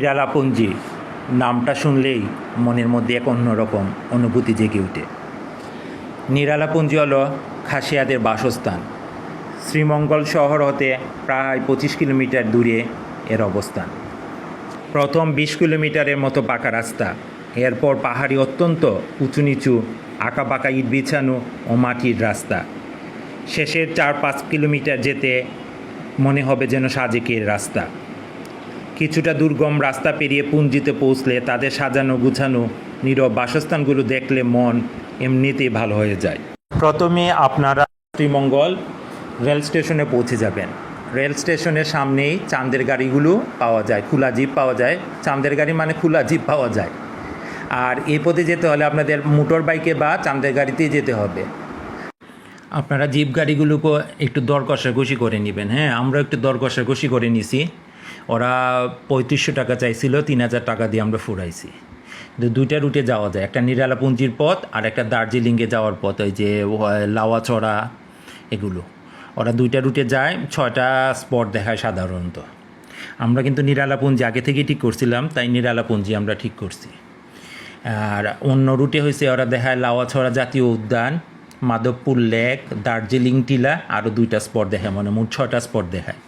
নিরালাপুঞ্জি নামটা শুনলেই মনের মধ্যে এক অন্যরকম অনুভূতি জেগে ওঠে। নিরালাপুঞ্জি হলো খাসিয়াদের বাসস্থান। শ্রীমঙ্গল শহর হতে প্রায় পঁচিশ কিলোমিটার দূরে এর অবস্থান। প্রথম বিশ কিলোমিটারের মতো পাকা রাস্তা। এরপর পাহাড়ি অত্যন্ত উঁচু নিচু আঁকা বাঁকা ইট বিছানো ও মাটির রাস্তা। শেষের চার পাঁচ কিলোমিটার যেতে মনে হবে যেন সাজেকের রাস্তা। কিছুটা দুর্গম রাস্তা পেরিয়ে পুঞ্জিতে পৌঁছলে, তাদের সাজানো গুছানো নীরব বাসস্থানগুলো দেখলে মন এমনিতেই ভালো হয়ে যায়। প্রথমে আপনারা শ্রীমঙ্গল রেল স্টেশনে পৌঁছে যাবেন। রেল স্টেশনের সামনেই চাঁদের গাড়িগুলো পাওয়া যায়, খোলা জিপ পাওয়া যায়। চাঁদের গাড়ি মানে খোলা জিপ পাওয়া যায়। আর এই পথে যেতে হলে আপনাদের মোটর বাইকে বা চাঁদের গাড়িতেই যেতে হবে। আপনারা জিপ গাড়িগুলোকে একটু দর কষাকষি করে নেবেন। হ্যাঁ আমরা একটু দর কষাকষি করে নিছি। ওরা পঁয়ত্রিশশো টাকা চাইছিল, তিন হাজার টাকা দিয়ে আমরা ফুরাইছি। দুইটা রুটে যাওয়া যায়, একটা নিরালাপুঞ্জির পথ আর একটা দার্জিলিংয়ে যাওয়ার পথ, ওই যে লাওয়াচড়া, এগুলো। ওরা দুইটা রুটে যায়, ছয়টা স্পট দেখায় সাধারণত। আমরা কিন্তু নিরালাপুঞ্জি, আগে থেকেই ঠিক করছিলাম, তাই নিরালাপুঞ্জি আমরা ঠিক করছি। আর অন্য রুটে হয়েছে ওরা দেখায় লাওয়াছড়া জাতীয় উদ্যান, মাধবপুর লেক, দার্জিলিং টিলা আরও দুইটা স্পট দেখায় মানে মোট ছটা স্পট দেখায়।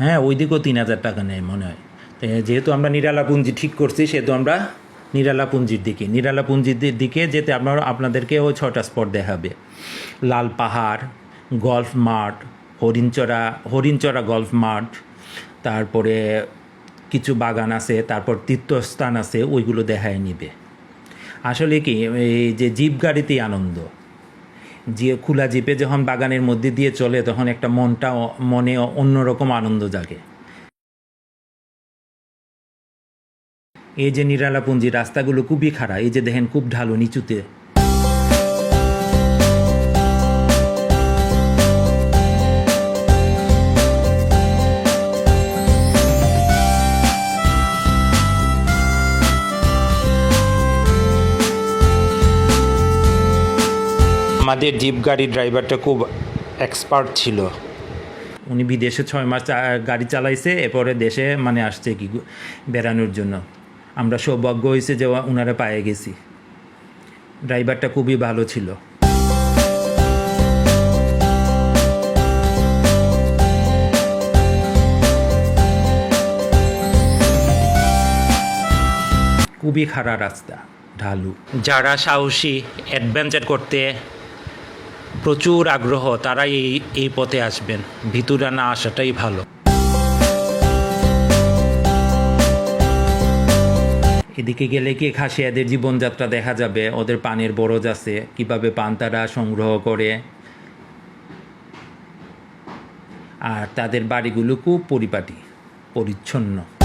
হ্যাঁ ওই দিকেও তিন হাজার টাকা নেয় মনে হয়। যেহেতু আমরা নিরালাপুঞ্জি ঠিক করছি, সেহেতু আমরা নিরালাপুঞ্জির দিকে নিরালাপুঞ্জির দি- দিকে যেতে আপনার আপনাদেরকে ওই ছটা স্পট দেখাবে। লাল পাহাড়, গল্ফ মাঠ, হরিণচড়া হরিণচড়া গল্ফ মাঠ, তারপরে কিছু বাগান আছে, তারপর তীর্থস্থান আছে, ওইগুলো দেখায় নিবে। আসলে কি, এই যে জিপ গাড়িতেই আনন্দ। যে খোলা জিপে যখন বাগানের মধ্যে দিয়ে চলে, তখন একটা মনটা মনে অন্যরকম আনন্দ জাগে। এই যে নিরালাপুঞ্জি, রাস্তাগুলো খুবই খারাপ এই যে দেখেন খুব ঢালু, নিচুতে। আমাদের জিপ গাড়ির ড্রাইভারটা খুব এক্সপার্ট ছিল। উনি বিদেশে ছয় মাস চা- গাড়ি চালাইছে এরপরে দেশে মানে আসছে কি বেড়ানোর জন্য। আমরা সৌভাগ্য হয়েছে যে ওনারা পায়ে গেছি। ড্রাইভারটা খুবই ভালো ছিল। খুবই খারাপ রাস্তা ঢালু। যারা সাহসী অ্যাডভেঞ্চার করতে প্রচুর আগ্রহ, তারাই এই এই পথে আসবেন। ভিতরে না আসাটাই ভালো। এদিকে গেলে কি খাসিয়াদের জীবনযাত্রা দেখা যাবে? ওদের পানের বরজ আছে। কীভাবে পান তারা সংগ্রহ করে? আর তাদের বাড়িগুলো খুব পরিপাটি, পরিচ্ছন্ন।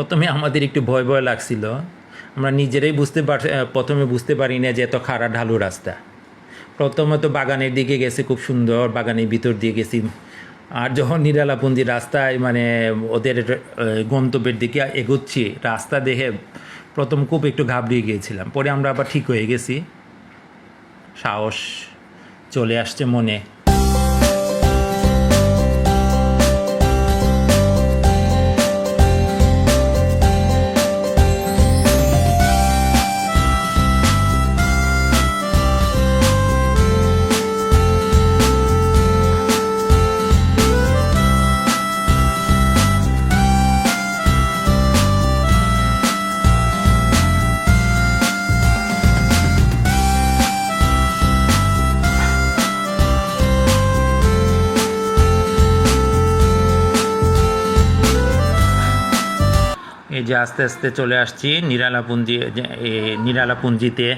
প্রথমে আমাদের একটু ভয় ভয় লাগছিল। আমরা নিজেরাই বুঝতে পার প্রথমে বুঝতে পারি না যে এত খাড়া ঢালু রাস্তা। প্রথমে তো বাগানের দিকে গেছে, খুব সুন্দর বাগানের ভিতর দিয়ে গেছি। আর যখন নিরালাপুঞ্জি রাস্তায় মানে ওদের গন্তব্যের দিকে এগোচ্ছি, রাস্তা দেখে প্রথম খুব একটু ঘাবড়িয়ে গিয়েছিলাম। পরে আমরা আবার ঠিক হয়ে গেছি। সাহস চলে আসছে মনে। যে আস্তে আস্তে চলে আসছি নিরালাপুঞ্জি নিরালাপুঞ্জিতে।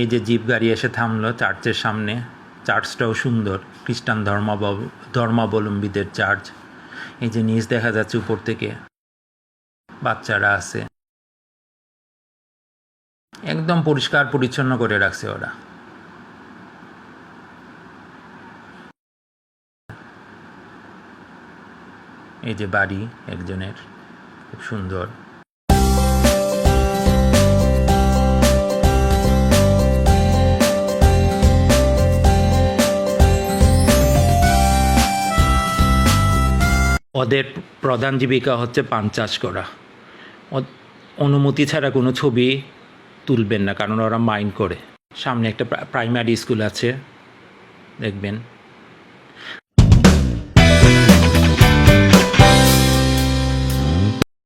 এই যে জিপ গাড়ি এসে থামলো চার্চের সামনে, চার্চটাও সুন্দর, খ্রিস্টান ধর্মাব ধর্মাবলম্বীদের চার্চ। এই যে নিচ দেখা যাচ্ছে উপর থেকে বাচ্চারা আছে। একদম পরিষ্কার পরিচ্ছন্ন করে রাখছে ওরা। এই যে বাড়ি একজনের, খুব সুন্দর। ওদের প্রধান জীবিকা হচ্ছে পান চাষ করা। অনুমতি ছাড়া কোনো ছবি তুলবেন না, কারণ ওরা মাইন্ড করে। সামনে একটা প্রাইমারি স্কুল আছে, দেখবেন।